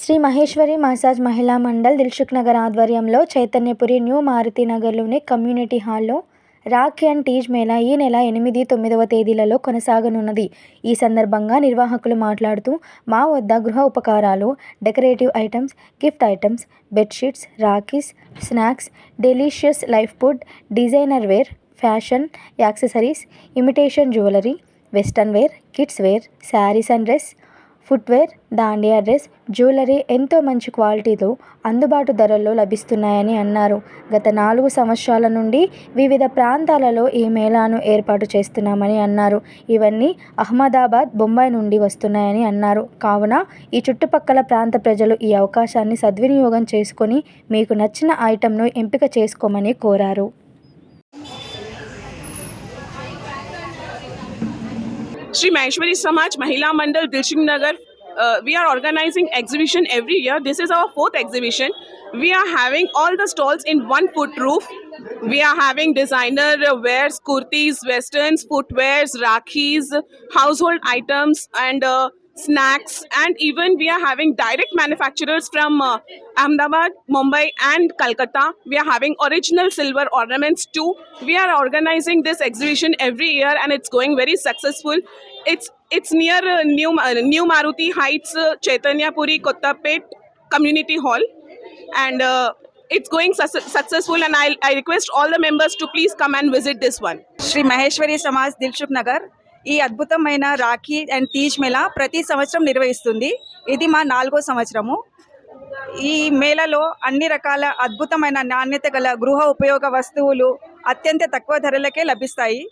Shri Maheshwari massage మహిళా మండల్ దిల్సుఖ్ నగర్ ఆధ్వర్యంలో Chaitanyapuri new Maruti నగర్లోని కమ్యూనిటీ హాల్లో రాఖీ అండ్ టీజ్ మేళా ఈ నెల ఎనిమిది తొమ్మిదవ తేదీలలో కొనసాగనున్నది. ఈ సందర్భంగా నిర్వాహకులు మాట్లాడుతూ మా వద్ద గృహ ఉపకారాలు decorative items gift items bedsheets rakhis snacks delicious life food designer wear fashion accessories imitation jewellery western wear kids wear saris and dress footwear dandiya dress jewellery ఎంతో మంచి క్వాలిటీతో అందుబాటు ధరల్లో లభిస్తున్నాయని అన్నారు. గత నాలుగు సంవత్సరాల నుండి వివిధ ప్రాంతాలలో ఈ మేళాను ఏర్పాటు చేస్తున్నామని అన్నారు. ఇవన్నీ అహ్మదాబాద్ బొంబాయి నుండి వస్తున్నాయని అన్నారు. కావున ఈ చుట్టుపక్కల ప్రాంత ప్రజలు ఈ అవకాశాన్ని సద్వినియోగం చేసుకొని మీకు నచ్చిన ఐటెంను ఎంపిక చేసుకోమని కోరారు. Shri Maheshwari Samaj Mahila Mandal Dilshing Nagar. Uh, we are organizing exhibition every year. This is our fourth exhibition. We are having all the stalls in one foot roof. We are having designer wears, kurtis, westerns, footwears, rakhis, household items, and uh, snacks, and even we are having direct manufacturers from uh, Ahmedabad, Mumbai, and Calcutta. We are having original silver ornaments too. We are organizing this exhibition every year, and it's going very successful. It's it's near uh, New uh, New Maruti Heights, uh, Chaitanya Puri, Kottapet Community Hall, and. Uh, it's going su successful and I, I request all the members to please come and visit this one. Shri Maheshwari Samaj, Dilshuk Nagar. ఈ అద్భుతమైన Rakhi and Teej Mela ప్రతి సంవత్సరం నిర్వహిస్తుంది. ఇది మా నాలుగో సంవత్సరము. ఈ మేళలో అన్ని రకాల అద్భుతమైన నాణ్యత గల గృహ ఉపయోగ వస్తువులు అత్యంత తక్కువ ధరలకే లభిస్తాయి.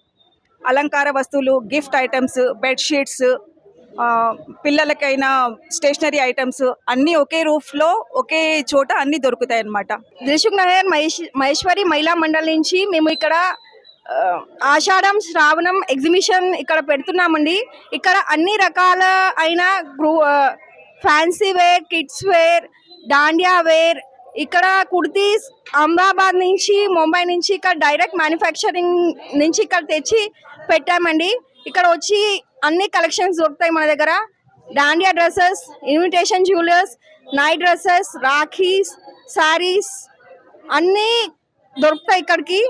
అలంకార వస్తువులు గిఫ్ట్ ఐటమ్స్ బెడ్షీట్స్ పిల్లలకైన స్టేషనరీ ఐటమ్స్ అన్నీ ఒకే రూఫ్లో ఒకే చోట అన్నీ దొరుకుతాయి అన్నమాట దిల్సుఖ్ నగర్ మహేష్ మహేశ్వరి మహిళా మండలి నుంచి మేము ఇక్కడ ఆషాఢం శ్రావణం ఎగ్జిబిషన్ ఇక్కడ పెడుతున్నామండి. ఇక్కడ అన్ని రకాల అయిన గ్రూ fancy wear kids wear dandiya wear ఇక్కడ కుర్తీస్ అహ్మదాబాద్ నుంచి ముంబై నుంచి ఇక్కడ డైరెక్ట్ మ్యానుఫ్యాక్చరింగ్ నుంచి ఇక్కడ తెచ్చి పెట్టామండి. ఇక్కడ వచ్చి అన్ని కలెక్షన్స్ దొరుకుతాయి మన దగ్గర. Dandiya dresses invitation jewellers night dresses rakhis saris అన్నీ దొరుకుతాయి ఇక్కడికి.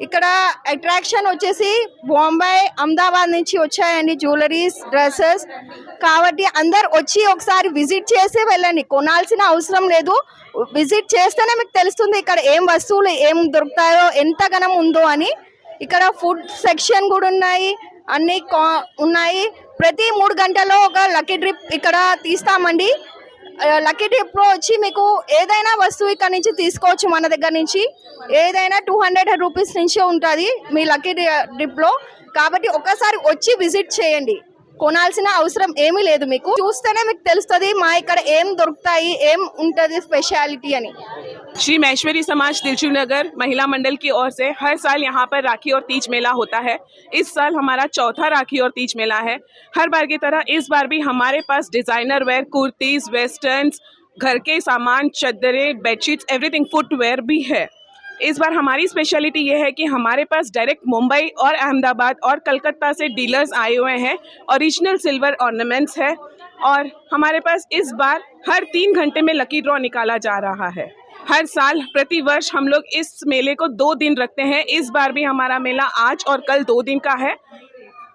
ఇక్కడ అట్రాక్షన్ వచ్చేసి బొంబాయి అహ్మదాబాద్ నుంచి వచ్చాయండి జ్యువెలరీస్ డ్రెస్సెస్ కాబట్టి అందరు వచ్చి ఒకసారి విజిట్ చేసి వెళ్ళండి. కొనాల్సిన అవసరం లేదు. విజిట్ చేస్తేనే మీకు తెలుస్తుంది ఇక్కడ ఏం వస్తువులు ఏం దొరుకుతాయో ఎంత గనం ఉందో అని. ఇక్కడ ఫుడ్ సెక్షన్ కూడా ఉన్నాయి. అన్నీ కా- ఉన్నాయి. ప్రతి మూడు గంటల్లో ఒక లక్కీ డ్రిప్ ఇక్కడ తీస్తామండి. లక్కీ డ్రిప్లో వచ్చి మీకు ఏదైనా వస్తువు ఇక్కడ నుంచి తీసుకోవచ్చు మన దగ్గర నుంచి. ఏదైనా టూ హండ్రెడ్ రూపీస్ నుంచే ఉంటుంది మీ లక్కీ డ్రిప్లో కాబట్టి ఒకసారి వచ్చి విజిట్ చేయండి. కొనాల్సిన అవసరం ఏమీ లేదు మీకు చూస్తేనే మీకు తెలుస్తుంది మా ఇక్కడ ఏం దొరుకుతాయి ఏం ఉంటుంది స్పెషాలిటీ అని श्री महेश्वरी समाज दिलचू नगर महिला मंडल की ओर से हर साल यहाँ पर राखी और तीज मेला होता है इस साल हमारा चौथा राखी और तीज मेला है हर बार की तरह इस बार भी हमारे पास डिजाइनर वेयर कुर्तीज वेस्टर्न्स घर के सामान चद्दरें बेडशीट्स एवरीथिंग फुटवेयर भी है इस बार हमारी स्पेशलिटी ये है कि हमारे पास डायरेक्ट मुंबई और अहमदाबाद और कलकत्ता से डीलर्स आए हुए हैं ओरिजिनल सिल्वर ऑर्नामेंट्स है और हमारे पास इस बार हर तीन घंटे में लकी ड्रॉ निकाला जा रहा है। हर साल प्रति वर्ष हम लोग इस मेले को दो दिन रखते हैं। इस बार भी हमारा मेला आज और कल दो दिन का है।